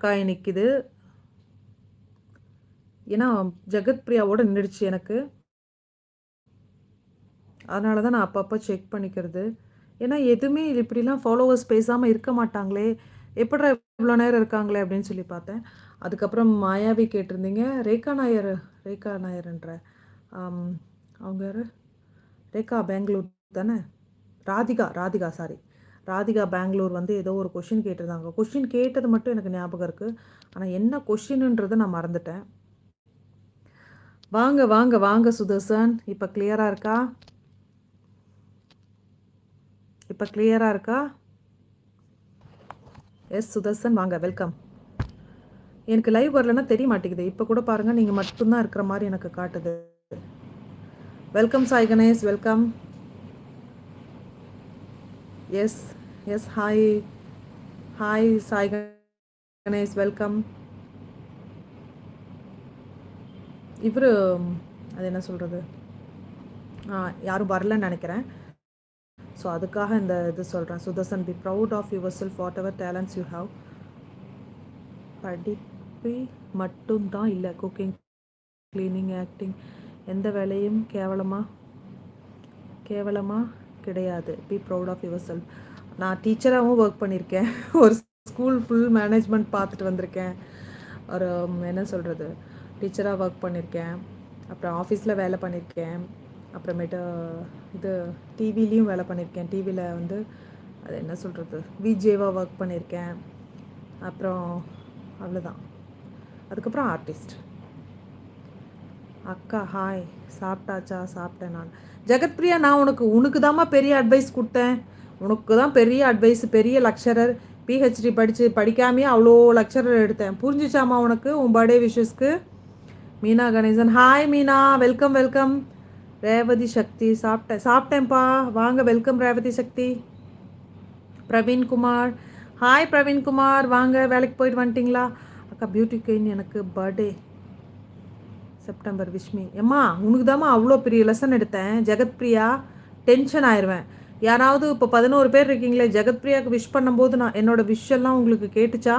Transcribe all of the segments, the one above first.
Stuck நிற்கிது ஏன்னா ஜெகத் பிரியாவோட நின்றுடுச்சு எனக்கு. அதனால தான் நான் அப்பப்போ செக் பண்ணிக்கிறது. ஏன்னா எதுவுமே இப்படிலாம் ஃபாலோவர்ஸ் பேசாமல் இருக்க மாட்டாங்களே. எப்படா இவ்வளோ நேரம் இருக்காங்களே அப்படின்னு சொல்லி பார்த்தேன். அதுக்கப்புறம் மாயாவி கேட்டிருந்தீங்க. ரேகா நாயர் ரேகா நாயர்ன்ற அவங்க யார்? ரேகா பெங்களூர் தானே? ராதிகா ராதிகா சாரி ராதிகா பெங்களூர் வந்து ஏதோ ஒரு கொஷின் கேட்டிருந்தாங்க. கொஷின் கேட்டது மட்டும் எனக்கு ஞாபகம் இருக்குது ஆனால் என்ன கொஷின்ன்றதை நான் மறந்துட்டேன். வாங்க வாங்க வாங்க சுதர்சன். இப்போ கிளியராக இருக்கா? இப்போ கிளியராக இருக்கா? எஸ் சுதர்சன் வாங்க வெல்கம் எனக்கு லைவ் வரலன்னா தெரிய மாட்டேங்குது. இப்போ கூட பாருங்கள் நீங்கள் மட்டும்தான் இருக்கிற மாதிரி எனக்கு காட்டுது. Welcome Sai Ganesh welcome yes yes hi hi Sai Ganesh welcome இவர் அது என்ன சொல்கிறது யாரும் வரலன்னு நினைக்கிறேன். ஸோ அதுக்காக இந்த இது சொல்கிறேன் Sudarshan be proud of yourself whatever talents you have படிப்பு மட்டும்தான் இல்லை. குக்கிங் க்ளீனிங் ஆக்டிங் எந்த வேலையும் கேவலமாக கேவலமாக கிடையாது. Be proud of yourself நான் டீச்சராகவும் ஒர்க் பண்ணியிருக்கேன் ஒரு ஸ்கூல் ஃபுல் மேனேஜ்மெண்ட் பார்த்துட்டு வந்திருக்கேன். ஒரு என்ன சொல்கிறது டீச்சராக ஒர்க் பண்ணியிருக்கேன் அப்புறம் ஆஃபீஸில் வேலை பண்ணியிருக்கேன் அப்புறமேட்டு இது டிவிலையும் வேலை பண்ணியிருக்கேன் டிவியில் வந்து அது என்ன சொல்கிறது விஜேவாக ஒர்க் பண்ணியிருக்கேன் அப்புறம் அவ்வளோதான் அதுக்கப்புறம் ஆர்டிஸ்ட் அக்கா ஹாய் சாப்பிட்டாச்சா? சாப்பிட்டேன் நான். ஜெகத்பிரியா நான் உனக்கு உனக்கு தாம்மா பெரிய அட்வைஸ் கொடுத்தேன். உனக்கு தான் பெரிய அட்வைஸ் பெரிய லெக்சரர் பிஹெச்டி படித்து படிக்காமையே அவ்வளோ லெக்சரர் எடுத்தேன். புரிஞ்சுச்சாம்மா உனக்கு உன் birthday விஷஸ்க்கு Meena Ganesan hi Meena welcome welcome Revathi Sakthi சாப்பிட்டேன் சாப்பிட்டேன்ப்பா. வாங்க வெல்கம் ரேவதி சக்தி. பிரவீன்குமார் ஹாய் பிரவீன்குமார் வாங்க வேலைக்கு போயிட்டு வந்துட்டிங்களா? அக்கா பியூட்டி குயின் எனக்கு பர்த்டே செப்டம்பர் விஷ்மி. ஏம்மா உனக்கு தாம்மா அவ்வளோ பெரிய லெசன் எடுத்தேன். ஜெகத் பிரியா டென்ஷன் ஆயிடுவேன் யாராவது இப்போ பதினோரு பேர் இருக்கீங்களே ஜெகத்பிரியாவுக்கு விஷ் பண்ணும்போது நான் என்னோட விஷ் எல்லாம் உங்களுக்கு கேட்டுச்சா?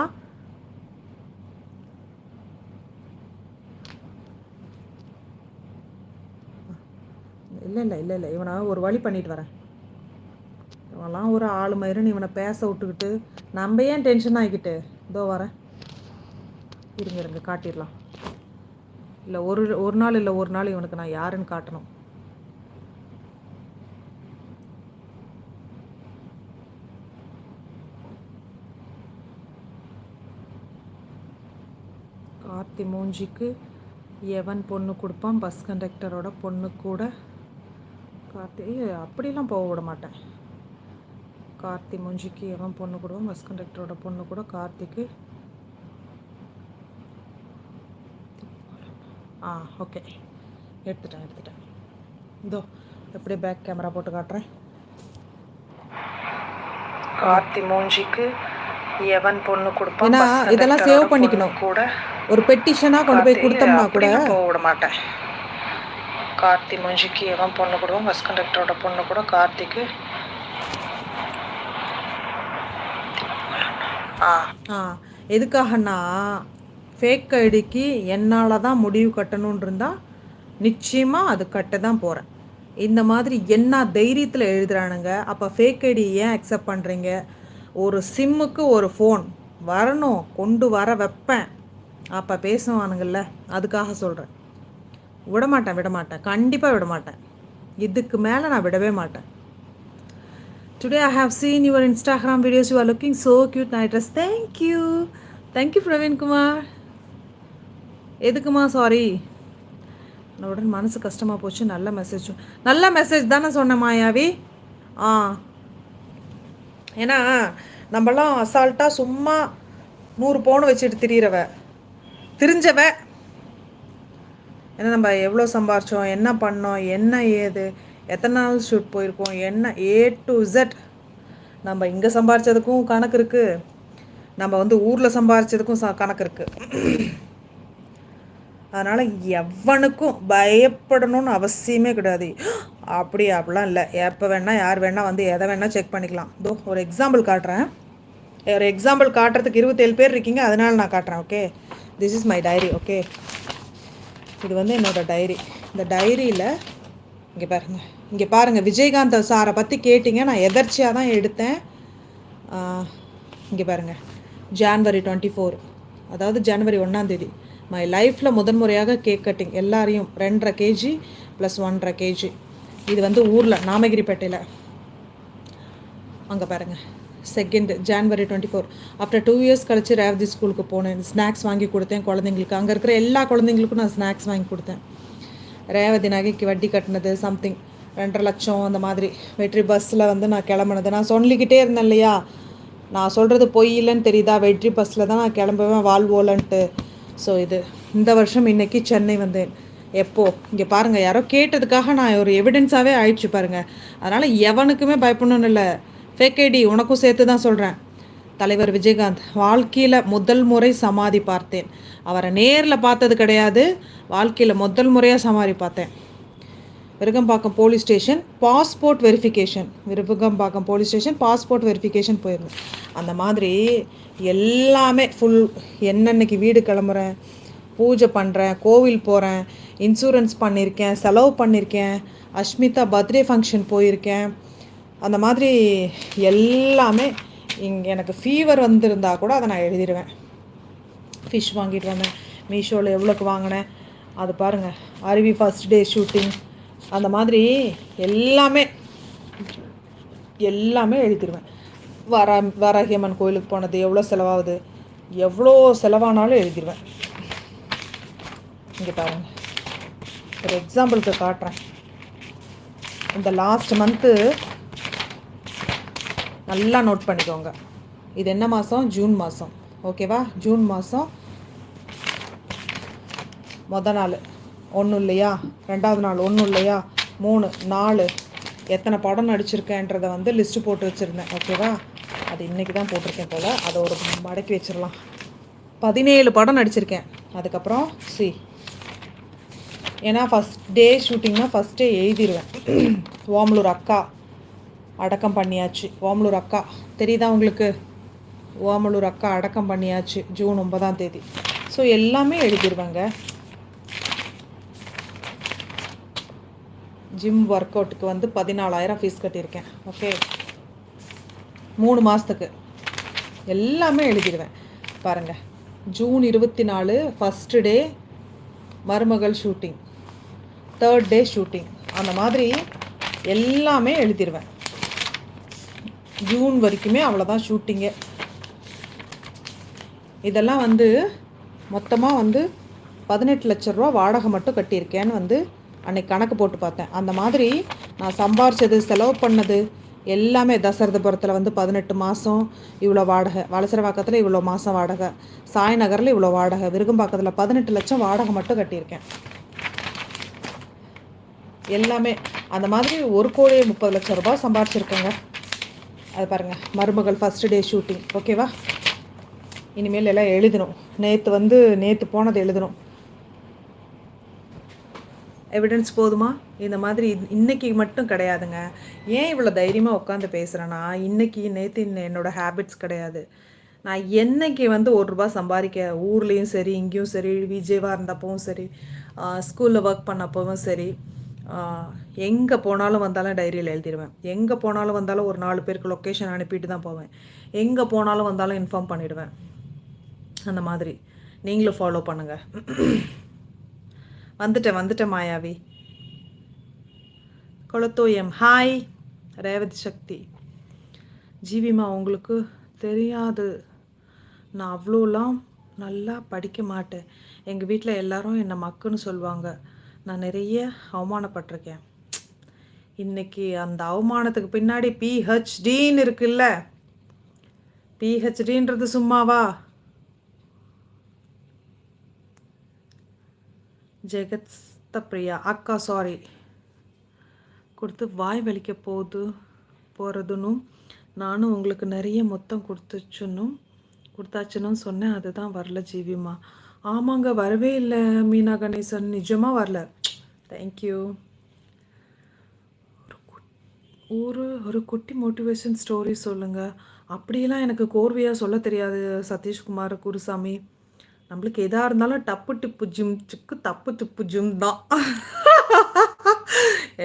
இல்லை இல்லை இல்லை இல்லை. இவனை ஒரு வழி பண்ணிட்டு வரேன். இவன்லாம் ஒரு ஆளு மயிருன்னு இவனை பேச விட்டுக்கிட்டு நம்ம ஏன் டென்ஷன் ஆகிக்கிட்டு? இதோ வரேன். இருங்க இருங்க காட்டிடலாம். இல்லை ஒரு ஒரு நாள் இல்லை ஒரு நாள் இவனுக்கு நான் யாருன்னு காட்டணும். கார்த்தி மூஞ்சிக்கு எவன் பொண்ணு கொடுப்பான்? பஸ் கண்டக்டரோட பொண்ணு கூட. கார்த்தி அப்படிலாம் போக விட மாட்டேன். கார்த்தி மூஞ்சிக்கு எவன் பொண்ணு கொடுப்பான்? பஸ் கண்டக்டரோட பொண்ணு கூட. கார்த்திக்கு ஆ ஓகே. எடுத்துட்டேன் எடுத்துட்டேன். இதோ எப்படியே பேக் கேமரா போட்டு காட்டுறேன். கார்த்தி மூஞ்சிக்கு எவன் பொண்ணு கொடுப்பான் ஏன்னா, இதெல்லாம் save பண்ணிக்கணும். கூட. ஒரு பெட்டிஷனாக கொண்டு போய் கொடுத்தோம்னா கூட போக விட மாட்டேன் கார்த்தி மூஞ்சிக்கு எவன் பொண்ணு கொடுப்பான் பஸ் கண்டக்டரோட பொண்ணு கூட கார்த்திக்கு. ஆ ஆ எதுக்காகன்னா ஃபேக் ஐடிக்கு என்னால் தான் முடிவு கட்டணுன் இருந்தால் நிச்சயமாக அது கட்ட தான் போகிறேன் இந்த மாதிரி என்ன தைரியத்தில் எழுதுகிறானுங்க அப்போ ஃபேக் ஐடி ஏன் அக்செப்ட் பண்ணுறீங்க ஒரு சிம்முக்கு ஒரு ஃபோன் வரணும் கொண்டு வர வைப்பேன். அப்போ பேசுவானுங்கள்ல அதுக்காக சொல்கிறேன் விடமாட்டேன் விடமாட்டேன். கண்டிப்பாக விடமாட்டேன். இதுக்கு மேலே நான் விடவே மாட்டேன். Today I have seen your Instagram videos you are looking so cute night dress. Thank you you. Thank you, எதுக்குமா சாரி உடனே மனசு கஷ்டமாக போச்சு நல்ல மெசேஜ் நல்ல மெசேஜ் தானே சொன்ன மாயாவி. ஆ. ஏன்னா நம்மளாம் அசால்ட்டாக சும்மா நூறு பவுன் வச்சுட்டு திரியிறவ. திரிஞ்சவ. ஏன்னா நம்ம எவ்வளோ சம்பாரிச்சோம் என்ன பண்ணோம் என்ன ஏது எத்தனை நாள் ஷூட் போயிருக்கோம் என்ன ஏ டு இசட் நம்ம இங்கே சம்பாரித்ததுக்கும் கணக்கு இருக்குது நம்ம வந்து ஊரில் சம்பாரித்ததுக்கும் ச கணக்கு இருக்குது அதனால் எவனுக்கும் பயப்படணும்னு அவசியமே கிடையாது. அப்படி அப்படிலாம் இல்லை. எப்போ வேணால் யார் வேணால் வந்து எதை வேணால் செக் பண்ணிக்கலாம். இதோ ஒரு எக்ஸாம்பிள் காட்டுறேன். ஒரு எக்ஸாம்பிள் காட்டுறதுக்கு இருபத்தேழு பேர் இருக்கீங்க. அதனால் நான் காட்டுறேன் okay this is my diary okay இது வந்து என்னோடய டைரி இந்த டைரியில் இங்கே பாருங்கள் இங்கே பாருங்கள் விஜயகாந்த் சாரை பற்றி கேட்டிங்க. நான் எதர்ச்சியாக தான் எடுத்தேன். இங்கே பாருங்கள் ஜான்வரி டுவெண்ட்டி ஃபோர் அதாவது ஜனவரி ஒன்றாந்தேதி மை லைஃப்பில் முதன்முறையாக கேக் கட்டிங் எல்லாரையும் ரெண்டரை கேஜி ப்ளஸ் ஒன்றரை கேஜி இது வந்து ஊரில் நாமகிரிப்பேட்டையில். அங்கே பாருங்கள் second January twenty four after two years கழிச்சு ரேவதி ஸ்கூலுக்கு போனேன். ஸ்நாக்ஸ் வாங்கி கொடுத்தேன் குழந்தைங்களுக்கு. அங்கே இருக்கிற எல்லா குழந்தைங்களுக்கும் நான் ஸ்நாக்ஸ் வாங்கி கொடுத்தேன். ரேவதி நகைக்கு வட்டி கட்டினது சம்திங் ரெண்டரை லட்சம் அந்த மாதிரி. வெற்றி பஸ்ஸில் வந்து நான் கிளம்புனது. நான் சொல்லிக்கிட்டே இருந்தேன் இல்லையா? நான் சொல்கிறது பொய் இல்லைன்னு தெரியுதா? வெற்றி பஸ்ஸில் தான் நான் கிளம்புவேன் வாழ்வோலன்ட்டு. ஸோ இது இந்த வருஷம் இன்னைக்கு சென்னை வந்தேன். எப்போ? இங்கே பாருங்கள் யாரோ கேட்டதுக்காக நான் ஒரு எவிடென்ஸாகவே ஆயிடுச்சு பாருங்கள் அதனால் எவனுக்குமே பயப்படணும்னு இல்லை. ஃபேக் ஐடி உனக்கும் சேர்த்து தான் சொல்கிறேன் தலைவர் விஜயகாந்த் வாழ்க்கையில் முதல் முறை சமாதி பார்த்தேன். அவரை நேரில் பார்த்தது கிடையாது. வாழ்க்கையில் முதல் முறையாக சமாதி பார்த்தேன். Virugambakkam police station passport verification. Virugambakkam police station passport verification போயிருந்தேன் அந்த மாதிரி எல்லாமே ஃபுல் என்னன்னைக்கு வீடு கிளம்புறேன் பூஜை பண்ணுறேன் கோவில் போகிறேன் இன்சூரன்ஸ் பண்ணியிருக்கேன் செலவு பண்ணியிருக்கேன் அஷ்மிதா பர்த்டே ஃபங்க்ஷன் போயிருக்கேன். அந்த மாதிரி எல்லாமே இங்கே எனக்கு ஃபீவர் வந்திருந்தா கூட அதை நான் எழுதிடுவேன் ஃபிஷ் வாங்கிட்டு வந்தேன். மீஷோவில் எவ்வளோக்கு வாங்கினேன்? அது பாருங்கள் அருவி ஃபஸ்ட் டே ஷூட்டிங் அந்த மாதிரி எல்லாமே எல்லாமே எழுதிடுவேன். வர வராகியம்மன் கோயிலுக்கு போனது எவ்வளோ செலவாகுது? எவ்வளோ செலவானாலும் எழுதிடுவேன். இங்கே பாருங்கள் ஒரு எக்ஸாம்பிளுக்கு காட்டுறேன். இந்த லாஸ்ட் மந்த்து நல்லா நோட் பண்ணிக்கோங்க. இது என்ன மாதம் ஜூன் மாதம் ஓகேவா ஜூன் மாதம் மொதல் நாள். ஒன்றும் இல்லையா? ரெண்டாவது நாள் ஒன்றும் இல்லையா? மூணு நாலு. எத்தனை படம் நடிச்சிருக்கேன்றதை வந்து லிஸ்ட்டு போட்டு வச்சுருந்தேன். ஓகேவா அது இன்றைக்கி தான் போட்டிருக்கேன் போல். அதை ஒரு மடக்கி வச்சிடலாம். பதினேழு படம் நடிச்சிருக்கேன். அதுக்கப்புறம் சி ஏன்னா ஃபஸ்ட் டே ஷூட்டிங்னா ஃபஸ்ட்டே எழுதிடுவேன் ஓமலூர் அக்கா அடக்கம் பண்ணியாச்சு. ஓமலூர் அக்கா. தெரியுதா உங்களுக்கு? ஓமலூர் அக்கா அடக்கம் பண்ணியாச்சு. ஜூன் ஒன்பதாம் தேதி. ஸோ எல்லாமே எழுதிடுவேங்க ஜிம் ஒர்க் அவுட்டுக்கு வந்து பதினாலாயிரம் ஃபீஸ் கட்டியிருக்கேன். ஓகே மூணு மாதத்துக்கு எல்லாமே எழுதிடுவேன். பாருங்கள் ஜூன் இருபத்தி நாலு ஃபஸ்ட்டு டே மருமகள் ஷூட்டிங் தேர்ட் டே ஷூட்டிங் அந்த மாதிரி எல்லாமே எழுதிடுவேன். ஜூன் வரைக்குமே அவ்வளோதான் ஷூட்டிங்கு இதெல்லாம் வந்து மொத்தமாக வந்து பதினெட்டு லட்ச ரூபா வாடகை மட்டும் கட்டியிருக்கேன்னு வந்து அன்னைக்கு கணக்கு போட்டு பார்த்தேன். அந்த மாதிரி நான் சம்பாரித்தது செலவு பண்ணது எல்லாமே தசரதபுரத்தில் வந்து பதினெட்டு மாதம் இவ்வளோ வாடகை. வலசரவாக்கத்தில் இவ்வளோ மாதம் வாடகை. சாய் நகரில் இவ்வளோ வாடகை. விருகம்பாக்கத்தில் பதினெட்டு லட்சம் வாடகை மட்டும் கட்டியிருக்கேன். எல்லாமே. அந்த மாதிரி ஒரு கோடி முப்பது லட்சம் ரூபாய் சம்பாரிச்சிருக்கேங்க. அது பாருங்கள் மருமகள் ஃபஸ்ட்டு டே ஷூட்டிங் ஓகேவா இனிமேல் எல்லாம் எழுதணும். நேற்று வந்து நேற்று போனது எழுதணும். எவிடன்ஸ் போதுமா? இந்த மாதிரி இன்னைக்கு மட்டும் கிடையாதுங்க. ஏன் இவ்வளோ தைரியமாக உட்காந்து பேசுகிறேன்னா இன்னைக்கு நேற்று என்னோடய ஹேபிட்ஸ் கிடையாது. நான் என்னைக்கு வந்து ஒரு ரூபா சம்பாதிக்க ஊர்லேயும் சரி இங்கேயும் சரி விஜயவாக இருந்தப்பவும் சரி ஸ்கூலில் ஒர்க் பண்ணப்பவும் சரி எங்கே போனாலும் வந்தாலும் டைரியில் எழுதிடுவேன் எங்கே போனாலும் வந்தாலும் ஒரு நாலு பேருக்கு லொக்கேஷன் அனுப்பிட்டு தான் போவேன். எங்கே போனாலும் வந்தாலும் இன்ஃபார்ம் பண்ணிவிடுவேன் அந்த மாதிரி. நீங்களும் ஃபாலோ பண்ணுங்கள் வந்துட்டேன் வந்துட்டேன் மாயாவி. கொளத்தோயம் ஹாய் ரேவதி சக்தி. ஜீவிமா உங்களுக்கு தெரியாது நான் அவ்வளோலாம் நல்லா படிக்க மாட்டேன். எங்கள் வீட்டில் எல்லாரும் என்னை மக்குன்னு சொல்லுவாங்க நான் நிறைய அவமானப்பட்டிருக்கேன். இன்னைக்கு அந்த அவமானத்துக்கு பின்னாடி பிஹெச்டின்னு இருக்குல்ல? பிஹெச்டின்றது சும்மாவா? ஜெகத் பிரியா அக்கா சாரி கொடுத்து வாய் வலிக்க போது போகிறதுனும் நானும் உங்களுக்கு நிறைய மொத்தம் கொடுத்துச்சுன்னும் கொடுத்தாச்சுன்னு சொன்னேன். அதுதான் வரல ஜீவிமா. ஆமாங்க வரவே இல்லை மீனா கணேசன். நிஜமாக வரல. தேங்க்யூ ஒரு ஒரு ஒரு குட்டி மோட்டிவேஷன் ஸ்டோரி சொல்லுங்கள் அப்படியெல்லாம் எனக்கு கோர்வையாக சொல்ல தெரியாது சதீஷ்குமார் குருசாமி. நம்மளுக்கு எதாக இருந்தாலும் டப்பு டிப்பு ஜிம் சிக்கு தப்பு டிப்பு ஜிம் தான்.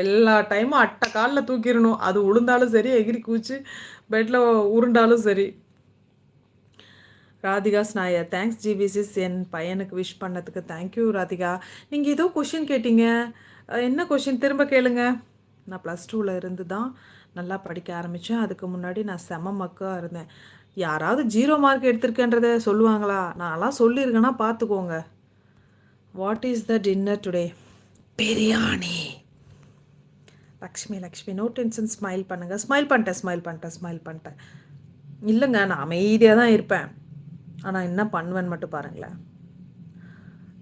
எல்லா டைமும் அட்டை காலில் தூக்கிடணும். அது உளுந்தாலும் சரி எகிரி கூச்சு பெட்டில் உருண்டாலும் சரி. ராதிகா ஸ்நாயர் தேங்க்ஸ் ஜிபிசிஸ் என் பையனுக்கு விஷ் பண்ணதுக்கு தேங்க்யூ ராதிகா. நீங்கள் ஏதோ கொஷின் கேட்டீங்க. என்ன கொஷின் திரும்ப கேளுங்க. நான் ப்ளஸ் டூவில் இருந்து தான் நல்லா படிக்க ஆரம்பித்தேன் அதுக்கு முன்னாடி நான் செம மக்காக இருந்தேன். யாராவது ஜீரோ மார்க் எடுத்திருக்கேன்றதை சொல்லுவாங்களா? நான்லாம் சொல்லியிருக்கேன்னா பார்த்துக்கோங்க. What is the dinner today biryani. Lakshmi Lakshmi no tension smile பண்ணுங்கள் ஸ்மைல் பண்ணிட்டேன் ஸ்மைல் பண்ணிட்டேன் ஸ்மைல் பண்ணிட்டேன். இல்லைங்க நான் அமைதியாக தான் இருப்பேன். ஆனால் என்ன பண்ணுவேன்னு மட்டும் பாருங்களேன்.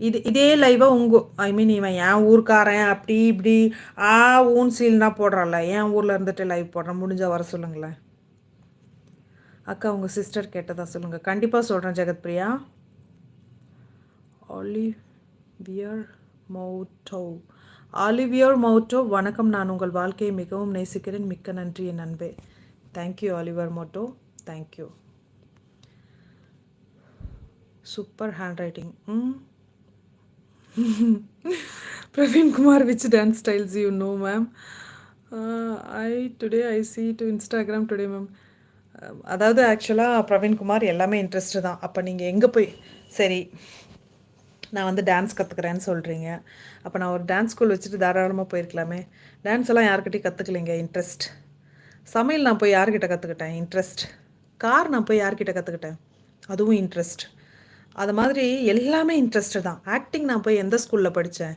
இது இதே லைவாக உங்க ஐ மீன் இவன் என் ஊர்க்காரன் அப்படி இப்படி ஆ ஊன் சீல்னா போடுறான்ல. என் ஊரில் இருந்துட்டு லைவ் போடுறேன். முடிஞ்சால் வர சொல்லுங்களேன். அக்கா உங்கள் சிஸ்டர் கேட்டதா சொல்லுங்கள் கண்டிப்பாக சொல்கிறேன் ஜெகத் பிரியா. ஆலிவியர் மௌட்டோ ஆலிவியர் மௌட்டோ வணக்கம். நான் உங்கள் வாழ்க்கையை மிகவும் நேசிக்கிறேன். மிக்க நன்றி என் அன்பே. Thank you Oliver motto thank you super hand writing Praveen Kumar which dance styles you know ma'am I today I see to Instagram today ma'am அதாவது ஆக்சுவலாக பிரவீன்குமார் எல்லாமே இன்ட்ரெஸ்ட்டு தான். அப்போ நீங்கள் எங்கே போய் சரி நான் வந்து டான்ஸ் கற்றுக்குறேன்னு சொல்கிறீங்க அப்போ நான் ஒரு டான்ஸ் ஸ்கூல் வச்சுட்டு தாராளமாக போயிருக்கலாமே. டான்ஸ் எல்லாம் யார்கிட்டையும் கற்றுக்கலைங்க இன்ட்ரெஸ்ட் சமையல் நான் போய் யார்கிட்ட கற்றுக்கிட்டேன் இன்ட்ரெஸ்ட் கார் நான் போய் யார்கிட்ட கற்றுக்கிட்டேன் அதுவும் இன்ட்ரெஸ்ட் அது மாதிரி எல்லாமே இன்ட்ரெஸ்ட்டு தான். ஆக்டிங் நான் போய் எந்த ஸ்கூலில் படித்தேன்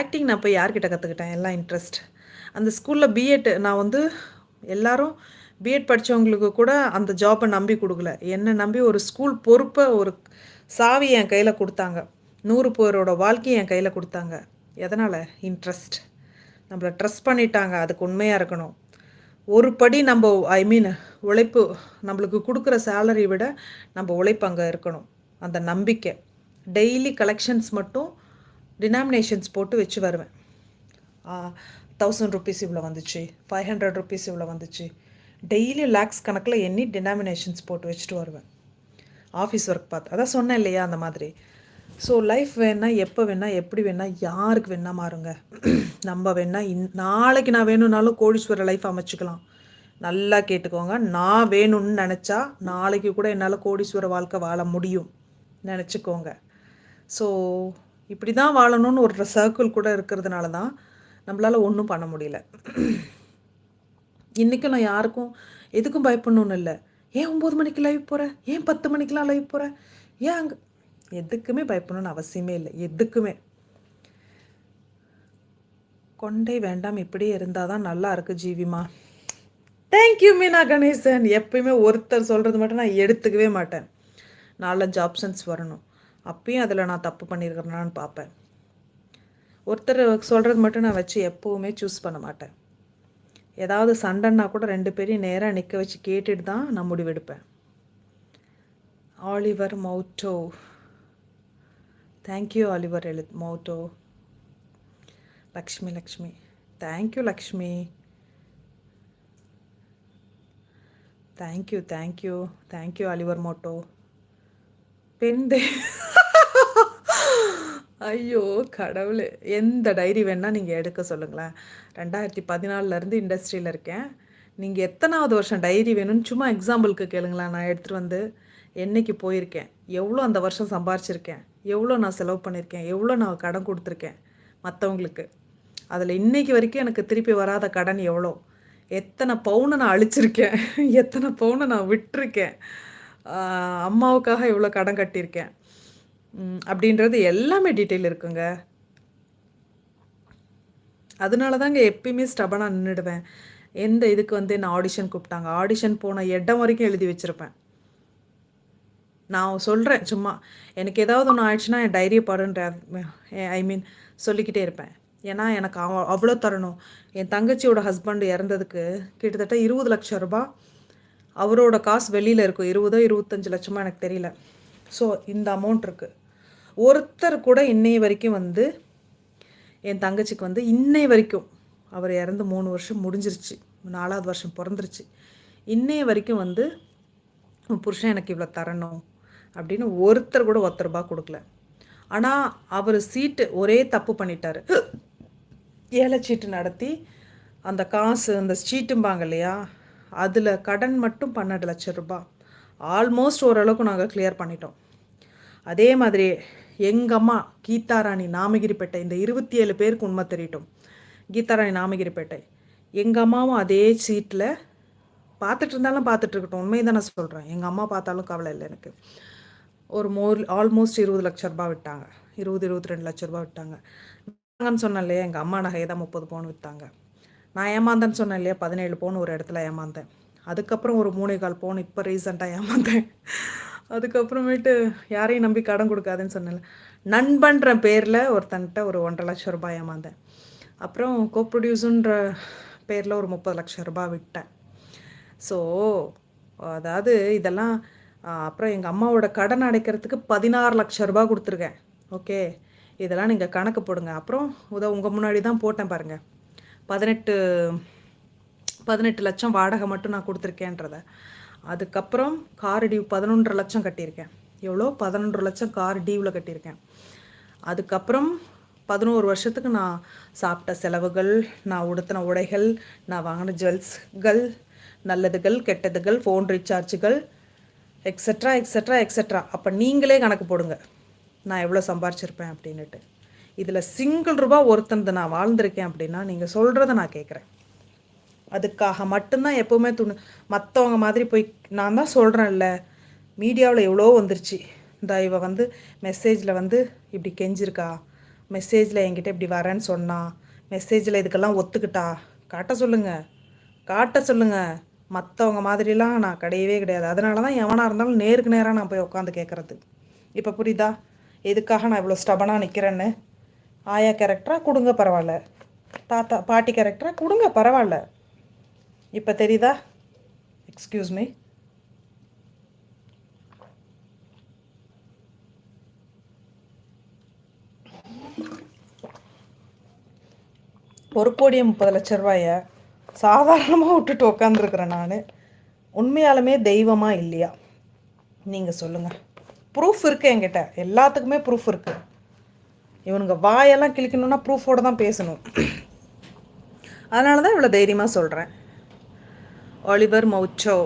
ஆக்டிங் நான் போய் யார்கிட்ட கற்றுக்கிட்டேன் எல்லாம் இன்ட்ரெஸ்ட் அந்த ஸ்கூலில் பிஎட் நான் வந்து எல்லோரும் பிஎட் படித்தவங்களுக்கு கூட அந்த ஜாப்பை நம்பி கொடுக்கல. என்னை நம்பி ஒரு ஸ்கூல் பொறுப்பை ஒரு சாவி என் கையில் கொடுத்தாங்க. நூறு பேரோட வாழ்க்கையை என் கையில் கொடுத்தாங்க. எதனால்? இன்ட்ரெஸ்ட் நம்மளை ட்ரெஸ்ட் பண்ணிட்டாங்க. அதுக்கு உண்மையாக இருக்கணும். ஒரு படி நம்ம ஐ மீன் உழைப்பு நம்மளுக்கு கொடுக்குற சேலரி விட நம்ம உழைப்பு அங்கே இருக்கணும். அந்த நம்பிக்கை. டெய்லி கலெக்ஷன்ஸ் மட்டும் டினாமினேஷன்ஸ் போட்டு வச்சு வருவேன். தௌசண்ட் ருபீஸ் இவ்வளோ வந்துச்சு. ஃபைவ் ஹண்ட்ரட் ருபீஸ் இவ்வளோ வந்துச்சு. டெய்லி லேக்ஸ் கணக்கில் எண்ணி டினாமினேஷன்ஸ் போட்டு வச்சுட்டு வருவேன். ஆஃபீஸ் ஒர்க் பார்த்து. அதான் சொன்னேன் இல்லையா அந்த மாதிரி. ஸோ லைஃப் வேணால் எப்போ வேணால் எப்படி வேணால் யாருக்கு வேணால் மாறுங்க. நம்ம வேணால் இன் நாளைக்கு நான் வேணும்னாலும் கோடீஸ்வர லைஃப் அமைச்சிக்கலாம். நல்லா கேட்டுக்கோங்க. நான் வேணும்னு நினச்சா நாளைக்கு கூட என்னால் கோடீஸ்வர வாழ்க்கை வாழ முடியும். நினச்சிக்கோங்க. ஸோ இப்படி தான் வாழணும்னு ஒரு சர்க்கிள் கூட இருக்கிறதுனால தான் நம்மளால் ஒன்றும் பண்ண முடியல. இன்றைக்கும் நான் யாருக்கும் எதுக்கும் பயப்படணும்னு இல்லை. ஏன் ஒம்பது மணிக்கு லைவ் போகிறேன் ஏன் பத்து மணிக்கெலாம் லைவ் போகிறேன் ஏன் அங்கே? எதுக்குமே பயப்படணும்னு அவசியமே இல்லை. எதுக்குமே. கொண்டே வேண்டாம் இப்படியே இருந்தால் தான் நல்லா இருக்குது ஜீவிமா. தேங்க்யூ மீனா கணேசன். எப்பயுமே ஒருத்தர் சொல்கிறது மட்டும் நான் எடுத்துக்கவே மாட்டேன். நாலஞ்சு ஆப்ஷன்ஸ் வரணும். அப்பயும் அதில் நான் தப்பு பண்ணியிருக்கிறேனான்னு பார்ப்பேன். ஒருத்தர் சொல்கிறது மட்டும் நான் வச்சு எப்போவுமே சூஸ் பண்ண மாட்டேன். ஏதாவது சண்டைன்னா கூட ரெண்டு பேரையும் நேராக நிற்க வச்சு கேட்டுட்டு தான் நான் முடிவெடுப்பேன். Oliver Motto. Thank you Oliver எழு Motto. Lakshmi Lakshmi. Thank you Lakshmi. Thank you thank you thank you Oliver Motto. பெண் தே ஐயோ கடவுளே. எந்த டைரி வேணால் நீங்கள் எடுக்க சொல்லுங்களேன். ரெண்டாயிரத்தி பதினாலருந்து இண்டஸ்ட்ரியில் இருக்கேன். நீங்கள் எத்தனாவது வருஷம் டைரி வேணும்னு சும்மா எக்ஸாம்பிளுக்கு கேளுங்களேன். நான் எடுத்துகிட்டு வந்து என்னைக்கு போயிருக்கேன். எவ்வளோ அந்த வருஷம் சம்பாரிச்சிருக்கேன். எவ்வளோ நான் செலவு பண்ணியிருக்கேன் எவ்வளோ நான் கடன் கொடுத்துருக்கேன் மற்றவங்களுக்கு அதில் இன்னைக்கு வரைக்கும் எனக்கு திருப்பி வராத கடன் எவ்வளோ? எத்தனை பவுனை நான் அழிச்சிருக்கேன். எத்தனை பவுனை நான் விட்டிருக்கேன். அம்மாவுக்காக எவ்வளோ கடன் கட்டியிருக்கேன். அப்படின்றது எல்லாமே டீட்டெயில் இருக்குங்க. அதனால தாங்க எப்பயுமே ஸ்டபனாக நின்றுடுவேன் எந்த இதுக்கு வந்து என்னை ஆடிஷன் கூப்பிட்டாங்க? ஆடிஷன் போன இடம் வரைக்கும் எழுதி வச்சுருப்பேன். நான் சொல்கிறேன் சும்மா. எனக்கு ஏதாவது ஒன்று ஆயிடுச்சுன்னா என் டைரியை பாடுன்ற ஐ மீன் சொல்லிக்கிட்டே இருப்பேன். ஏன்னா எனக்கு அவ அவ்வளோ தரணும். என் தங்கச்சியோட ஹஸ்பண்ட் இறந்ததுக்கு கிட்டத்தட்ட இருபது லட்சம் ரூபாய். அவரோட காசு வெளியில் இருக்கும். இருபதோ இருபத்தஞ்சு லட்சமோ எனக்கு தெரியல. ஸோ இந்த அமௌண்ட் இருக்குது ஒருத்தர் கூட இன்னை வரைக்கும் வந்து என் தங்கச்சிக்கு வந்து இன்னை வரைக்கும் அவர் இறந்து மூணு வருஷம் முடிஞ்சிருச்சு. நாலாவது வருஷம் பிறந்துருச்சு. இன்னைய வரைக்கும் வந்து புருஷன் எனக்கு இவ்வளோ தரணும் அப்படின்னு ஒருத்தர் கூட ஒருத்தர் ரூபா கொடுக்கல. ஆனால் அவர் சீட்டு ஒரே தப்பு பண்ணிட்டாரு. ஏழை சீட்டு நடத்தி அந்த காசு அந்த சீட்டும்பாங்க இல்லையா அதில் கடன் மட்டும் பன்னெண்டு லட்சம் ரூபாய். ஆல்மோஸ்ட் ஓரளவுக்கு நாங்கள் கிளியர் பண்ணிட்டோம். அதே மாதிரி எங்கள் அம்மா கீதாராணி நாமகிரிப்பேட்டை. இந்த இருபத்தி ஏழு பேருக்கு உண்மை தெரியட்டும். கீதாராணி நாமகிரிப்பேட்டை. எங்கள் அம்மாவும் அதே சீட்டில் பார்த்துட்டு இருந்தாலும் பார்த்துட்டு இருக்கட்டும். உண்மையை தான் நான் சொல்கிறேன் எங்கள் அம்மா பார்த்தாலும் கவலை இல்லை எனக்கு. ஒரு மோர் ஆல்மோஸ்ட் இருபது லட்ச ரூபாய் விட்டாங்க. இருபது இருபத்தி ரெண்டு லட்ச ரூபாய் விட்டாங்க. நாங்கன்னு சொன்னேன் இல்லையா? எங்கள் அம்மா நகையை தான் முப்பது பவுன் விற்றாங்க நான் ஏமாந்தேன்னு சொன்னேன் இல்லையா? பதினேழு பவுன் ஒரு இடத்துல ஏமாந்தேன். அதுக்கப்புறம் ஒரு மூணே கால் பவுன் இப்போ ரீசெண்டாக ஏமாந்தேன். அதுக்கப்புறமேட்டு யாரையும் நம்பி கடன் கொடுக்காதுன்னு சொன்னேன்ல. நண்பன்ற பேரில் ஒருத்தன்கிட்ட ஒரு ஒன்றரை லட்சம் ரூபாய் ஏமாந்தேன். அப்புறம் கோ ப்ரொடியூஸுன்ற பேரில் ஒரு முப்பது லட்சம் ரூபாய் விட்டேன். ஸோ அதாவது இதெல்லாம் அப்புறம் எங்கள் அம்மாவோட கடன் அடைக்கிறதுக்கு பதினாறு லட்ச ரூபாய் கொடுத்துருக்கேன். ஓகே இதெல்லாம் நீங்கள் கணக்கு போடுங்க. அப்புறம் உதவ உங்கள் முன்னாடி தான் போட்டேன் பாருங்கள் பதினெட்டு பதினெட்டு லட்சம் வாடகை மட்டும் நான் கொடுத்துருக்கேன்றதை. அதுக்கப்புறம் கார் டியூ பதினொன்றரை லட்சம் கட்டியிருக்கேன். எவ்வளோ? பதினொன்றரை லட்சம் கார் டியூவில் கட்டியிருக்கேன். அதுக்கப்புறம் பதினோரு வருஷத்துக்கு நான் சாப்பிட்ட செலவுகள் நான் உடுத்தின உடைகள் நான் வாங்கின ஜுவல்ஸ்கள் நல்லதுகள் கெட்டதுகள் ஃபோன் ரீசார்ஜுகள் எக்ஸட்ரா எக்ஸட்ரா எக்ஸட்ரா அப்போ நீங்களே கணக்கு போடுங்க. நான் எவ்வளோ சம்பாரிச்சிருப்பேன் அப்படின்னுட்டு. இதில் சிங்கிள் ரூபா ஒருத்தனது நான் வாழ்ந்திருக்கேன் அப்படின்னா நீங்கள் சொல்கிறத நான் கேட்குறேன். அதுக்காக மட்டும்தான் எப்போவுமே துணு மற்றவங்க மாதிரி போய் நான் தான் சொல்கிறேன்ல மீடியாவில் எவ்வளோ வந்துருச்சு. இந்த இவ வந்து மெசேஜில் வந்து இப்படி கெஞ்சிருக்கா. மெசேஜில் என்கிட்ட இப்படி வரேன்னு சொன்னா மெசேஜில் இதுக்கெல்லாம் ஒத்துக்கிட்டா காட்ட சொல்லுங்கள் காட்ட சொல்லுங்கள் மற்றவங்க மாதிரிலாம் நான் கிடையவே கிடையாது. அதனால தான் எவனாக இருந்தாலும் நேருக்கு நேராக நான் போய் உட்காந்து கேட்குறது இப்போ புரியுதா? எதுக்காக நான் இவ்வளோ ஸ்டபனாக நிற்கிறேன்னு ஆயா கேரக்டராக கொடுங்க பரவாயில்ல. தாத்தா பாட்டி கேரக்டராக கொடுங்க பரவாயில்ல. இப்போ தெரியுதா எக்ஸ்கியூஸ் மீ ஒரு கோடியே முப்பது லட்ச ரூபாய சாதாரணமாக விட்டுட்டு உக்காந்துருக்குறேன் நான். உண்மையாலுமே தெய்வமாக இல்லையா? நீங்கள் சொல்லுங்கள் ப்ரூஃப் இருக்குது என்கிட்ட. எல்லாத்துக்குமே ப்ரூஃப் இருக்குது இவனுங்க வாயெல்லாம் கிழிக்கணுன்னா ப்ரூஃபோடு தான் பேசணும். அதனால தான் இவ்வளோ தைரியமாக சொல்கிறேன் ஒலிவர் மௌச்சோ.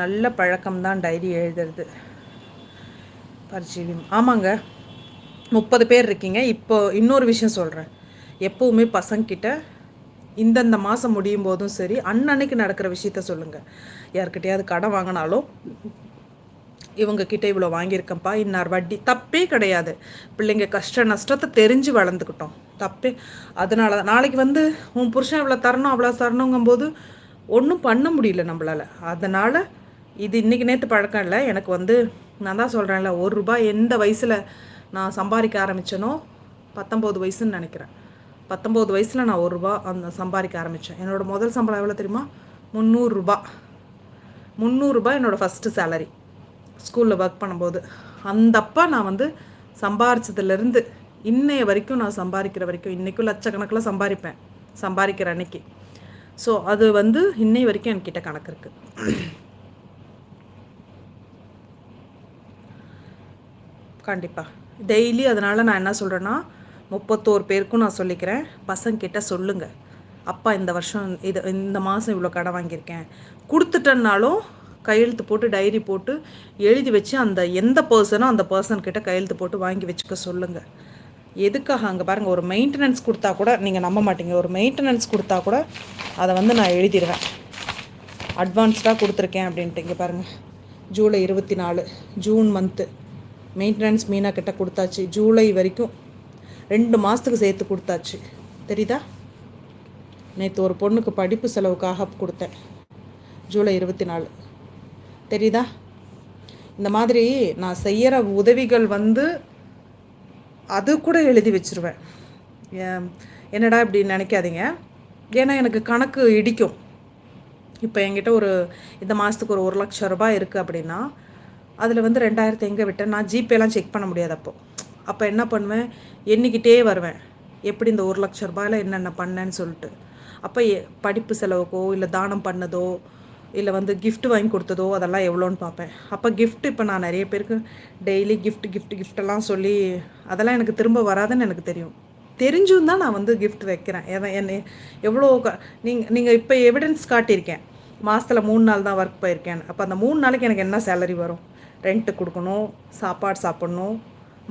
நல்ல பழக்கம்தான் டைரி எழுதுறது. பரிச்சீவியம் ஆமாங்க. முப்பது பேர் இருக்கீங்க. இப்போ இன்னொரு விஷயம் சொல்கிறேன் எப்போவுமே பசங்கிட்ட இந்தந்த மாதம் முடியும் போதும் சரி அன்னன்னைக்கு நடக்கிற விஷயத்த சொல்லுங்கள் யார்கிட்டயாவது கடன் வாங்கினாலும் இவங்க கிட்ட இவ்வளோ வாங்கியிருக்கேன்ப்பா இன்னார் வட்டி. தப்பே கிடையாது. பிள்ளைங்க கஷ்ட நஷ்டத்தை தெரிஞ்சு வளர்ந்துக்கிட்டோம் தப்பே. அதனால தான். நாளைக்கு வந்து உன் புருஷன் இவ்வளோ தரணும் அவ்வளோ தரணுங்கும்போது ஒன்றும் பண்ண முடியல நம்மளால். அதனால் இது இன்றைக்கி நேற்று பழக்கம் இல்லை. எனக்கு வந்து நான் தான் சொல்கிறேன்ல ஒரு ரூபாய் எந்த வயசில் நான் சம்பாதிக்க ஆரம்பித்தேனோ பத்தொம்போது வயசுன்னு நினைக்கிறேன். பத்தொம்போது வயசில் நான் ஒரு ரூபா அந்த சம்பாதிக்க ஆரம்பித்தேன் என்னோடய முதல் சம்பளம் எவ்வளோ தெரியுமா? முந்நூறுரூபா முந்நூறுரூபா என்னோடய ஃபஸ்ட்டு சேலரி ஸ்கூலில் ஒர்க் பண்ணும்போது. அப்பா நான் வந்து சம்பாரிச்சதுலேருந்து இன்னைய வரைக்கும் நான் சம்பாதிக்கிற வரைக்கும் இன்றைக்கும் லட்சக்கணக்கில் சம்பாதிப்பேன் சம்பாதிக்கிற அன்னைக்கு. ஸோ அது வந்து இன்னை வரைக்கும் என்கிட்ட கணக்கு இருக்குது கண்டிப்பாக டெய்லி அதனால் நான் என்ன சொல்கிறேன்னா முப்பத்தோரு பேருக்கும் நான் சொல்லிக்கிறேன். பசங்கிட்ட சொல்லுங்கள் அப்பா இந்த வருஷம் இது இந்த மாதம் இவ்வளோ கடன் வாங்கியிருக்கேன். கொடுத்துட்டேன்னாலும் கையெழுத்து போட்டு டைரி போட்டு எழுதி வச்சு அந்த எந்த பர்சனோ அந்த பர்சன்கிட்ட கையெழுத்து போட்டு வாங்கி வச்சுக்க சொல்லுங்கள் எதுக்காக அங்கே பாருங்கள் ஒரு மெயின்டெனன்ஸ் கொடுத்தா கூட நீங்கள் நம்ப மாட்டீங்க. ஒரு மெயின்டெனன்ஸ் கொடுத்தா கூட அதை வந்து நான் எழுதிடுவேன் அட்வான்ஸ்டாக கொடுத்துருக்கேன் அப்படின்ட்டு இங்கே பாருங்கள் ஜூலை இருபத்தி நாலு ஜூன் மந்த்து மெயின்டெனன்ஸ் மீனா கிட்ட கொடுத்தாச்சு. ஜூலை வரைக்கும் ரெண்டு மாதத்துக்கு சேர்த்து கொடுத்தாச்சு. தெரியுதா? நேற்று ஒரு பொண்ணுக்கு படிப்பு செலவுக்காக கொடுத்தேன். ஜூலை இருபத்தி நாலு தெரியுதா? இந்த மாதிரி நான் செய்கிற உதவிகள் வந்து அது கூட எழுதி வச்சிருவேன். என்னடா இப்படி நினைக்காதீங்க. ஏன்னா எனக்கு கணக்கு இடிக்கும். இப்போ என்கிட்ட ஒரு இந்த மாதத்துக்கு ஒரு ஒரு லட்சம் ரூபாய் இருக்குது அப்படின்னா அதில் வந்து ரெண்டாயிரத்தை எங்கே விட்டேன்? நான் ஜிபேலாம் செக் பண்ண முடியாது அப்போ. அப்போ என்ன பண்ணுவேன்? எண்ணிக்கிட்டே வருவேன். எப்படி இந்த ஒரு லட்ச ரூபாயில் என்னென்ன பண்ணேன்னு சொல்லிட்டு. அப்போ எ- படிப்பு செலவுக்கோ இல்லை தானம் பண்ணதோ இல்லை வந்து கிஃப்ட் வாங்கி கொடுத்ததோ அதெல்லாம் எவ்வளோன்னு பார்ப்பேன். அப்போ கிஃப்ட் இப்போ நான் நிறைய பேருக்கு டெய்லி கிஃப்ட் கிஃப்ட் கிஃப்டெல்லாம் சொல்லி அதெல்லாம் எனக்கு திரும்ப வராதுன்னு எனக்கு தெரியும். தெரிஞ்சும் தான் நான் வந்து கிஃப்ட் வைக்கிறேன். எதை என்ன எவ்வளோ நீங்கள் நீங்கள் இப்போ எவிடன்ஸ் காட்டியிருக்கேன். மாதத்தில் மூணு நாள் தான் ஒர்க் போயிருக்கேன். அப்போ அந்த மூணு நாளைக்கு எனக்கு என்ன சேலரி வரும்? ரெண்ட்டு கொடுக்கணும் சாப்பாடு சாப்பிட்ணும்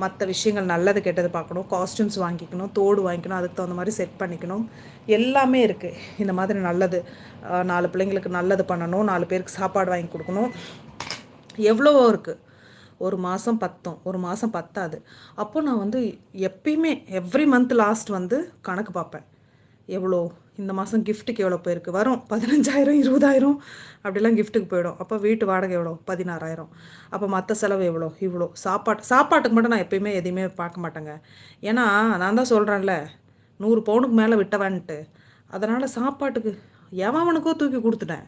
மற்ற விஷயங்கள் நல்லது கெட்டது பார்க்கணும். காஸ்டியூம்ஸ் வாங்கிக்கணும் தோடு வாங்கிக்கணும் அதுக்கு தகுந்த மாதிரி செட் பண்ணிக்கணும். எல்லாமே இருக்குது இந்த மாதிரி நல்லது. நாலு பிள்ளைங்களுக்கு நல்லது பண்ணணும். நாலு பேருக்கு சாப்பாடு வாங்கி கொடுக்கணும். எவ்வளவோ இருக்குது ஒரு மாதம் பத்தும். ஒரு மாதம் பத்தாது. அப்போது நான் வந்து எப்பயுமே எவ்ரி மந்த் லாஸ்ட் வந்து கணக்கு பார்ப்பேன். எவ்வளோ? இந்த மாதம் கிஃப்ட்டுக்கு எவ்வளோ போயிருக்கு? வரும். பதினஞ்சாயிரம் இருபதாயிரம் அப்படிலாம் கிஃப்ட்டுக்கு போயிடும். அப்போ வீட்டு வாடகை எவ்வளோ? பதினாறாயிரம். அப்போ மற்ற செலவு எவ்வளோ? இவ்வளோ. சாப்பாட்டு சாப்பாட்டுக்கு மட்டும் நான் எப்பயுமே எதையுமே பார்க்க மாட்டேங்க. ஏன்னா நான் தான் சொல்கிறேன்ல நூறு பவுனுக்கு மேலே விட்டவன்ட்டு. அதனால் சாப்பாட்டுக்கு எவனுக்கோ தூக்கி கொடுத்துட்டேன்.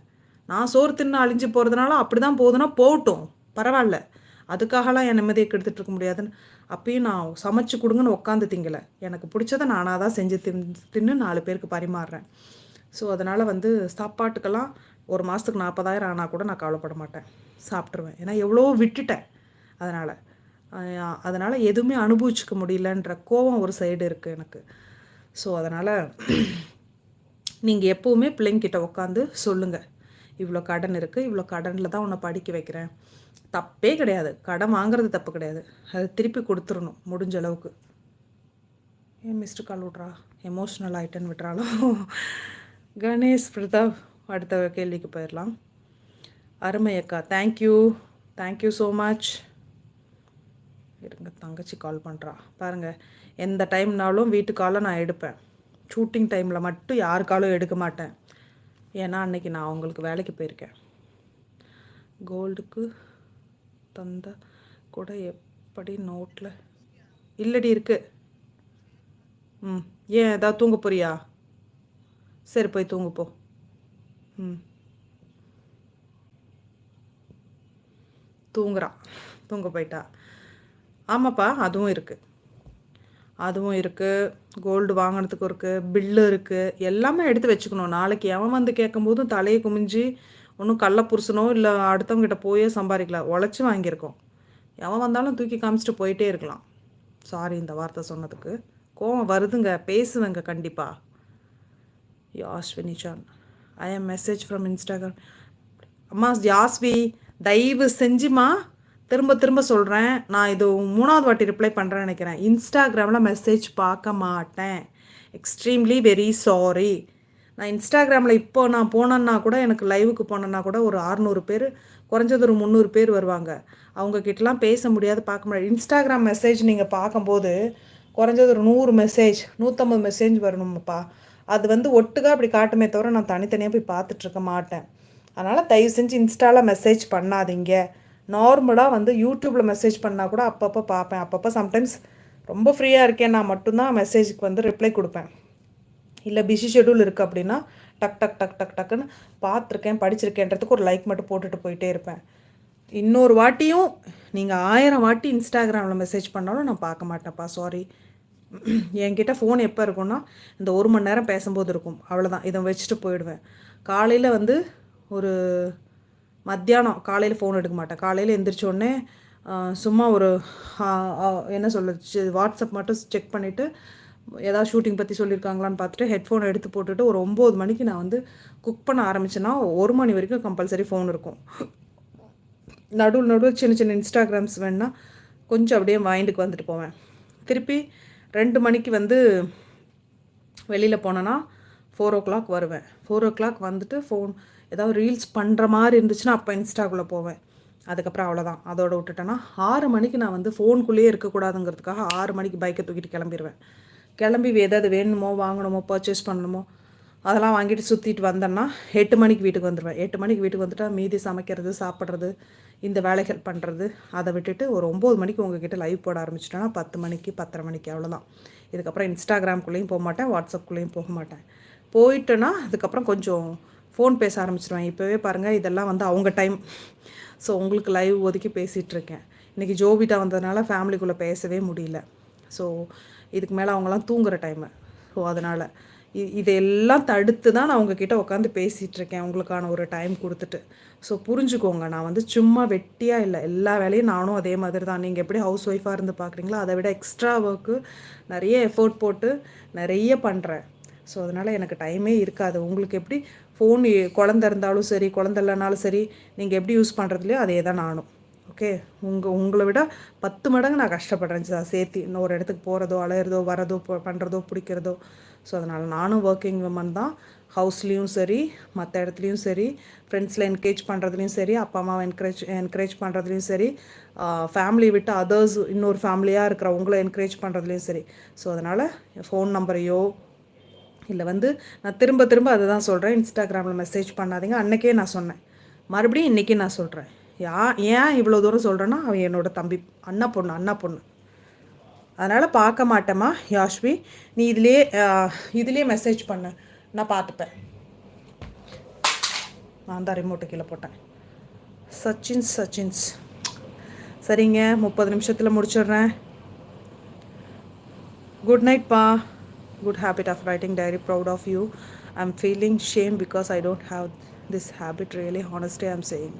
நான் சோறு தின்னு அழிஞ்சு போகிறதுனால அப்படி தான் போகுதுன்னா போகட்டும். பரவாயில்ல. அதுக்காகலாம் என் நிம்மதியை கெடுத்துட்டு இருக்க முடியாதுன்னு அப்பயும் நான் சமைச்சு கொடுங்கன்னு உட்காந்து திங்கலை. எனக்கு பிடிச்சதை நானாக தான் செஞ்சு தின் தின்னு நாலு பேருக்கு பரிமாறுறேன். ஸோ அதனால் வந்து சாப்பாட்டுக்கெல்லாம் ஒரு மாதத்துக்கு நாற்பதாயிரம் ஆனால் கூட நான் கவலைப்பட மாட்டேன். சாப்பிட்ருவேன் ஏன்னா எவ்வளோ விட்டுட்டேன் அதனால். அதனால் எதுவுமே அனுபவிச்சுக்க முடியலன்ற கோவம் ஒரு சைடு இருக்குது எனக்கு. ஸோ அதனால் நீங்கள் எப்போவுமே பிள்ளைங்கிட்ட உட்காந்து சொல்லுங்கள் இவ்வளோ கடன் இருக்குது இவ்வளோ கடனில் தான் உன்னை படிக்க வைக்கிறேன். தப்பே கிடையாது. கடன் வாங்குறது தப்பு கிடையாது. அதை திருப்பி கொடுத்துடணும் முடிஞ்ச அளவுக்கு. ஏன் மிஸ்டர் கால் விட்றா? எமோஷ்னல் ஆகிட்டேன்னு விட்றாலும் கணேஷ் பிரதாப் அடுத்த கேள்விக்கு போயிடலாம். அருமை அக்கா தேங்க்யூ தேங்க்யூ ஸோ மச் இருங்க தங்கச்சி கால் பண்ணுறா பாருங்கள் எந்த டைம்னாலும் வீட்டு காலை நான் எடுப்பேன். ஷூட்டிங் டைமில் மட்டும் யார் காலும் எடுக்க மாட்டேன். ஏன்னா அன்னைக்கு நான் அவங்களுக்கு வேலைக்கு போயிருக்கேன். கோல்டுக்கு தந்தால் கூட எப்படி நோட்டில் இல்லடி இருக்கு. ம் ஏன் ஏதாவது தூங்க போறியா? சரி போய் தூங்கு போ. ம். தூங்குறான் தூங்க போயிட்டா. ஆமாப்பா அதுவும் இருக்குது அதுவும் இருக்குது கோல்டு வாங்கினதுக்கும் இருக்குது பில்லு இருக்குது எல்லாமே எடுத்து வச்சுக்கணும். நாளைக்கு எவன் வந்து கேட்கும்போதும் தலையை குமிஞ்சு ஒன்றும் கள்ள புருஷனோ இல்லை அடுத்தவங்ககிட்ட போயே சம்பாதிக்கல உழைச்சி வாங்கியிருக்கோம். எவன் வந்தாலும் தூக்கி காமிச்சிட்டு போயிட்டே இருக்கலாம். சாரி இந்த வார்த்தை சொன்னதுக்கு. கோவம் வருதுங்க பேசுவேங்க கண்டிப்பாக Yaswini San I am message from Instagram அம்மா யாஸ்வி தயவு செஞ்சுமா? திரும்ப திரும்ப சொல்கிறேன் நான் இது மூணாவது வாட்டி ரிப்ளை பண்ணுறேன்னு நினைக்கிறேன். இன்ஸ்டாகிராமில் மெசேஜ் பார்க்க மாட்டேன். எக்ஸ்ட்ரீம்லி வெரி சாரி நான் இன்ஸ்டாகிராமில் இப்போ நான் போனேன்னா கூட எனக்கு லைவுக்கு போனேன்னா கூட ஒரு அறநூறு பேர் குறைஞ்சது ஒரு முந்நூறு பேர் வருவாங்க. அவங்கக்கிட்டலாம் பேச முடியாது பார்க்க முடியாது. இன்ஸ்டாகிராம் மெசேஜ் நீங்கள் பார்க்கும்போது குறைஞ்சது ஒரு நூறு மெசேஜ் நூற்றம்பது மெசேஜ் வரணும்ப்பா. அது வந்து ஒட்டுக்கா அப்படி காட்டுமே தவிர நான் தனித்தனியாக போய் பார்த்துட்ருக்க மாட்டேன். அதனால் தயவு செஞ்சு இன்ஸ்டாவில் மெசேஜ் பண்ணாதீங்க. நார்மலாக வந்து யூடியூப்பில் மெசேஜ் பண்ணால் கூட அப்பப்போ பார்ப்பேன். அப்பப்போ சம்டைம்ஸ் ரொம்ப ஃப்ரீயாக இருக்கேன் நான் மட்டும்தான் மெசேஜுக்கு வந்து ரிப்ளை கொடுப்பேன். இல்லை பிஸி ஷெடியூல் இருக்குது அப்படின்னா டக் டக் டக் டக் டக்குன்னு பார்த்துருக்கேன் படிச்சிருக்கேன்றதுக்கு ஒரு லைக் மட்டும் போட்டுட்டு போயிட்டே இருப்பேன். இன்னொரு வாட்டியும் நீங்கள் ஆயிரம் வாட்டி இன்ஸ்டாகிராமில் மெசேஜ் பண்ணாலும் நான் பார்க்க மாட்டேன்ப்பா சாரி என்கிட்ட ஃபோன் எப்போ இருக்கும்னா இந்த ஒரு மணி நேரம் பேசும்போது இருக்கும் அவ்வளோதான் இதை வச்சுட்டு போயிடுவேன். காலையில் வந்து ஒரு மத்தியானம் காலையில் ஃபோன் எடுக்க மாட்டேன். காலையில் எந்திரிச்சோடனே சும்மா ஒரு என்ன சொல்கிறது வாட்ஸ்அப் மட்டும் செக் பண்ணிவிட்டு ஏதாவது ஷூட்டிங் பற்றி சொல்லியிருக்காங்களான்னு பார்த்துட்டு ஹெட்ஃபோன் எடுத்து போட்டுட்டு ஒரு ஒம்பது மணிக்கு நான் வந்து குக் பண்ண ஆரம்பிச்சேன்னா ஒரு மணி வரைக்கும் கம்பல்சரி ஃபோன் இருக்கும். நடுவில் நடுவில் சின்ன சின்ன இன்ஸ்டாகிராம்ஸ் வேணால் கொஞ்சம் அப்படியே மைண்டுக்கு வந்துட்டு போவேன். திருப்பி ரெண்டு மணிக்கு வந்து வெளியில் போனேன்னா ஃபோர் ஓ கிளாக் வருவேன். ஃபோர் ஓ கிளாக் வந்துட்டு ஃபோன் ஏதாவது ரீல்ஸ் பண்ணுற மாதிரி இருந்துச்சுன்னா அப்போ இன்ஸ்டாக்குள்ளே போவேன். அதுக்கப்புறம் அவ்வளோதான் அதோட விட்டுட்டேன்னா ஆறு மணிக்கு நான் வந்து ஃபோனுக்குள்ளேயே இருக்கக்கூடாதுங்கிறதுக்காக ஆறு மணிக்கு பைக்கை தூக்கிட்டு கிளம்பிடுவேன் கிளம்பி எதாவது வேணுமோ வாங்கணுமோ பர்ச்சேஸ் பண்ணணுமோ அதெல்லாம் வாங்கிட்டு சுற்றிட்டு வந்தேன்னா எட்டு மணிக்கு வீட்டுக்கு வந்துடுவேன் எட்டு மணிக்கு வீட்டுக்கு வந்துட்டால் மீதி சமைக்கிறது சாப்பிட்றது இந்த வேலைகள் பண்ணுறது அதை விட்டுட்டு ஒரு ஒம்பது மணிக்கு உங்ககிட்ட லைவ் போட ஆரம்பிச்சிட்டேன்னா பத்து மணிக்கு பத்தரை மணிக்கு அவ்வளோதான் இதுக்கப்புறம் இன்ஸ்டாகிராம்குள்ளேயும் போக மாட்டேன் வாட்ஸ்அப்குள்ளேயும் போக மாட்டேன். போயிட்டேன்னா அதுக்கப்புறம் கொஞ்சம் ஃபோன் பேச ஆரம்பிச்சிடுவேன் இப்போவே பாருங்கள் இதெல்லாம் வந்து அவங்க டைம் ஸோ உங்களுக்கு லைவ் ஒதுக்கி பேசிகிட்ருக்கேன் இன்றைக்கி ஜோபிட்டா வந்ததுனால ஃபேமிலிக்குள்ளே பேசவே முடியல. ஸோ இதுக்கு மேலே அவங்களாம் தூங்குற டைமு ஸோ அதனால் இ- இதையெல்லாம் தடுத்து தான் நான் உங்ககிட்ட உட்காந்து பேசிகிட்டு இருக்கேன் உங்களுக்கான ஒரு டைம் கொடுத்துட்டு. ஸோ புரிஞ்சுக்கோங்க. நான் வந்து சும்மா வெட்டியாக இல்லை. எல்லா வேலையும் நானும் அதே மாதிரி தான். நீங்கள் எப்படி ஹவுஸ் ஒய்ஃபாக இருந்து பார்க்குறீங்களோ அதை விட எக்ஸ்ட்ரா ஒர்க்கு நிறைய எஃபோர்ட் போட்டு நிறைய பண்ணுறேன் ஸோ அதனால் எனக்கு டைமே இருக்காது. உங்களுக்கு எப்படி ஃபோன் குழந்த இருந்தாலும் சரி குழந்த இல்லைனாலும் சரி நீங்கள் எப்படி யூஸ் பண்ணுறதுலையோ அதே தான் நானும். ஓகே உங்கள் உங்களை விட பத்து மடங்கு நான் கஷ்டப்படுறேன் சார் சேர்த்து இன்னொரு இடத்துக்கு போகிறதோ அலையிறதோ வரதோ பண்ணுறதோ பிடிக்கிறதோ. ஸோ அதனால் நானும் ஒர்க்கிங் விமன் தான். ஹவுஸ்லேயும் சரி மற்ற இடத்துலையும் சரி ஃப்ரெண்ட்ஸில் என்கரேஜ் பண்ணுறதுலையும் சரி அப்பா அம்மாவை என்கரேஜ் என்கரேஜ் பண்ணுறதுலையும் சரி ஃபேமிலி விட்டு அதர்ஸ் இன்னொரு ஃபேமிலியாக இருக்கிறவங்கள என்கரேஜ் பண்ணுறதுலையும் சரி. ஸோ அதனால் ஃபோன் நம்பரையோ இல்லை வந்து நான் திரும்ப திரும்ப அதை தான் சொல்கிறேன் இன்ஸ்டாகிராமில் மெசேஜ் பண்ணாதீங்க. அன்றைக்கே நான் சொன்னேன். மறுபடியும் இன்றைக்கி நான் சொல்கிறேன் யா ஏன் இவ்வளோ தூரம் சொல்கிறேன்னா அவன் என்னோட தம்பி அண்ணா பொண்ணு அண்ணா பொண்ணு. அதனால் பார்க்க மாட்டேம்மா யாஷ்வி. நீ இதுலேயே இதுலேயே மெசேஜ் பண்ண. நான் பார்த்துப்பேன். நான் தான் ரிமோட்டு கீழே போட்டேன். சச்சின்ஸ் சச்சின்ஸ். சரிங்க முப்பது நிமிஷத்தில் முடிச்சிடுறேன். Good நைட்ப்பா good habit of writing diary proud of you I am feeling shame because I don't have this habit really honestly I'm saying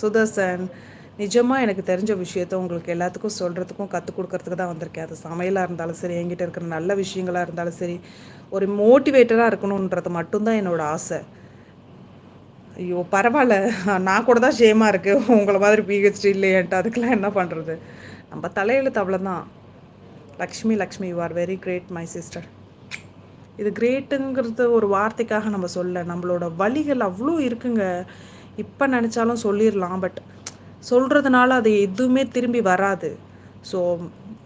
Sudarshan. நிஜமாக எனக்கு தெரிஞ்ச விஷயத்த உங்களுக்கு எல்லாத்துக்கும் சொல்கிறதுக்கும் கற்றுக் கொடுக்கறதுக்கு தான் வந்திருக்கேன். அது சமையலாக இருந்தாலும் சரி என்கிட்ட இருக்கிற நல்ல விஷயங்களாக இருந்தாலும் சரி ஒரு மோட்டிவேட்டராக இருக்கணுன்றது மட்டும்தான் என்னோட ஆசை. ஐயோ பரவாயில்ல. நான் கூட தான் ஷேமாக இருக்குது உங்களை மாதிரி பிஹெச்டி இல்லையன்ட்டு அதுக்கெல்லாம் என்ன பண்ணுறது நம்ம தலையெழுத்து அவ்வளோதான் Lakshmi Lakshmi you are very great my sister இது கிரேட்டுங்கிறது ஒரு வார்த்தைக்காக நம்ம சொல்ல நம்மளோட வழிகள் அவ்வளோ இருக்குங்க. இப்போ நினச்சாலும் சொல்லிடலாம் பட் சொல்கிறதுனால அது எதுவுமே திரும்பி வராது. ஸோ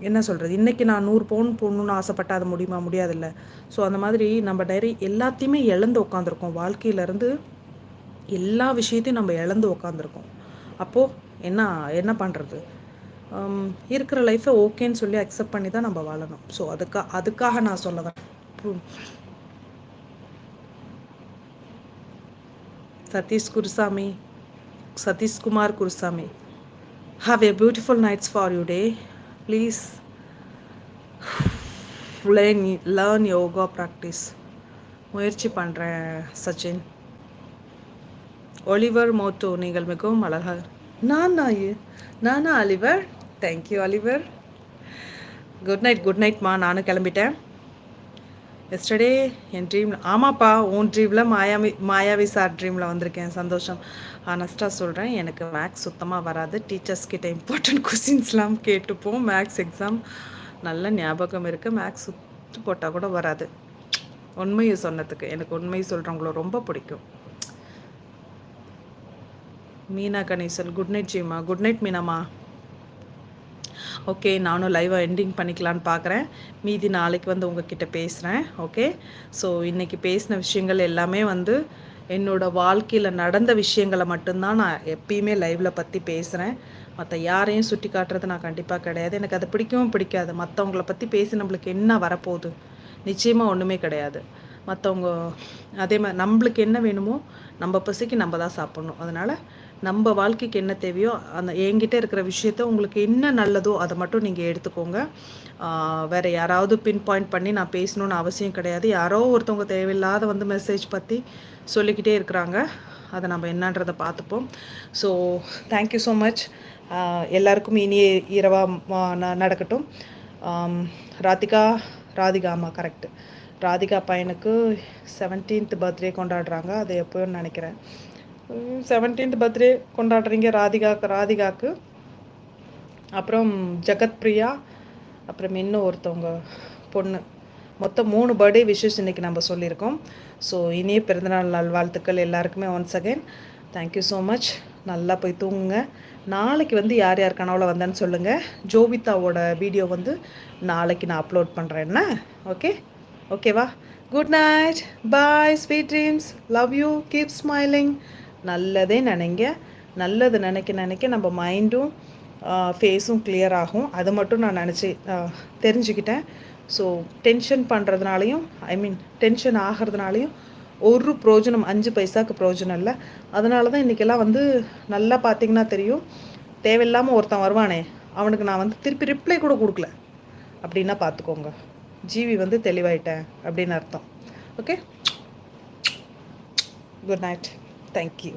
என்ன சொல்கிறது இன்றைக்கி நான் நூறு பவுன் போடணுன்னு ஆசைப்பட்டா அது முடியுமா? முடியாதுல்ல. ஸோ அந்த மாதிரி நம்ம டைரி எல்லாத்தையுமே இழந்து உட்காந்துருக்கோம் வாழ்க்கையிலேருந்து எல்லா விஷயத்தையும் நம்ம இழந்து உக்காந்துருக்கோம். அப்போது என்ன என்ன பண்ணுறது இருக்கிற லைஃப்பை ஓகேன்னு சொல்லி அக்செப்ட் பண்ணி தான் நம்ம வாழணும். ஸோ அதுக்காக அதுக்காக நான் சொல்ல வரேன் Satish Gurusamy Satishkumar Gurusamy have a beautiful nights for you day please learn learn yoga practice முயற்சி பண்ணுறேன் சச்சின். ஒலிவர் மோட்டோ நீங்கள் மிகவும் அழகாக நான் இ- நானா Oliver thank you Oliver good night good நைட்மா நானும் கிளம்பிட்டேன். எஸ்டர்டே என் ட்ரீமில் ஆமாப்பா உன் ட்ரீமில் மாயாவி மாயாவி சார் ட்ரீமில் வந்திருக்கேன் சந்தோஷம். ஆனஸ்ட்டாக சொல்கிறேன் எனக்கு மேக்ஸ் சுத்தமாக வராது. டீச்சர்ஸ் கிட்ட இம்பார்ட்டன்ட் கொஸ்டின்ஸ்லாம் கேட்டுப்போம் மேக்ஸ் எக்ஸாம் நல்ல ஞாபகம் இருக்குது மேக்ஸ் சுத்து போட்டால் கூட வராது. உண்மையை சொன்னதுக்கு எனக்கு உண்மையை சொல்கிறவங்கள ரொம்ப பிடிக்கும். மீனா கணேசன் குட் நைட் ஜீமா. குட் நைட் மீனாமா ஓகே நானும் லைவை எண்டிங் பண்ணிக்கலான்னு பார்க்குறேன் மீதி நாளைக்கு வந்து உங்ககிட்ட பேசுகிறேன் ஓகே? ஸோ இன்றைக்கி பேசின விஷயங்கள் எல்லாமே வந்து என்னோட வாழ்க்கையில் நடந்த விஷயங்களை மட்டும்தான் நான் எப்பயுமே லைவில் பற்றி பேசுகிறேன் மற்ற யாரையும் சுட்டி காட்டுறது நான் கண்டிப்பாக கிடையாது. எனக்கு அது பிடிக்கவும் பிடிக்காது. மற்றவங்கள பற்றி பேசி நம்மளுக்கு என்ன வரப்போகுது? நிச்சயமாக ஒன்றுமே கிடையாது. மற்றவங்க அதே மாதிரி நம்மளுக்கு என்ன வேணுமோ நம்ம பசிக்கு நம்ம தான் சாப்பிட்ணும். அதனால் நம்ம வாழ்க்கைக்கு என்ன தேவையோ அந்த என்கிட்ட இருக்கிற விஷயத்த உங்களுக்கு என்ன நல்லதோ அதை மட்டும் நீங்கள் எடுத்துக்கோங்க. வேறு வேற யாராவது பின் பாயிண்ட் பண்ணி நான் பேசணும்னு அவசியம் கிடையாது. யாரோ ஒருத்தவங்க தேவையில்லாத வந்து மெசேஜ் பற்றி சொல்லிக்கிட்டே இருக்கிறாங்க. அதை நம்ம என்னன்றதை பார்த்துப்போம். ஸோ தேங்க்யூ ஸோ மச் எல்லாருக்கும் இனிய இரவாக நடக்கட்டும். ராதிகா ராதிகா ஆமாம் கரெக்டு ராதிகா பையனுக்கு செவன்டீன்த் பர்த்டே கொண்டாடுறாங்க. அது எப்போன்னு நினைக்கிறேன். செவன்டீன்த் பர்த்டே கொண்டாடுறீங்க ராதிகாக்கு ராதிகாக்கு. அப்புறம் ஜெகத் பிரியா அப்புறம் இன்னும் ஒருத்தவங்க பொண்ணு. மொத்தம் மூணு பர்த்டே விஷஸ் இன்றைக்கி நம்ம சொல்லியிருக்கோம். ஸோ இனிய பிறந்தநாள் நாள் வாழ்த்துக்கள் எல்லாருக்குமே once again thank you so much நல்லா போய் தூங்குங்க. நாளைக்கு வந்து யார் யார் கனவுல வந்தேன்னு சொல்லுங்கள் ஜோவிதாவோட வீடியோ வந்து நாளைக்கு நான் அப்லோட் பண்ணுறேன் என்ன? ஓகே ஓகேவா good night bye sweet dreams love you keep smiling நல்லதே நினைங்க. நல்லது நினைக்க நினைக்க நம்ம மைண்டும் ஃபேஸும் கிளியர் ஆகும். அது மட்டும் நான் நினச்சி தெரிஞ்சுக்கிட்டேன். ஸோ டென்ஷன் பண்ணுறதுனாலையும் ஐ மீன் டென்ஷன் ஆகிறதுனாலையும் ஒரு ப்ரோஜனம் அஞ்சு பைசாக்கு ப்ரோஜனம் இல்லை. அதனால தான் இன்றைக்கெல்லாம் வந்து நல்லா பார்த்தீங்கன்னா தெரியும். தேவையில்லாமல் ஒருத்தன் வருவானே அவனுக்கு நான் வந்து திருப்பி ரிப்ளை கூட கொடுக்கல. அப்படின்னா பார்த்துக்கோங்க ஜீவி வந்து தெளிவாயிட்டேன் அப்படின்னு அர்த்தம். Okay good night thank you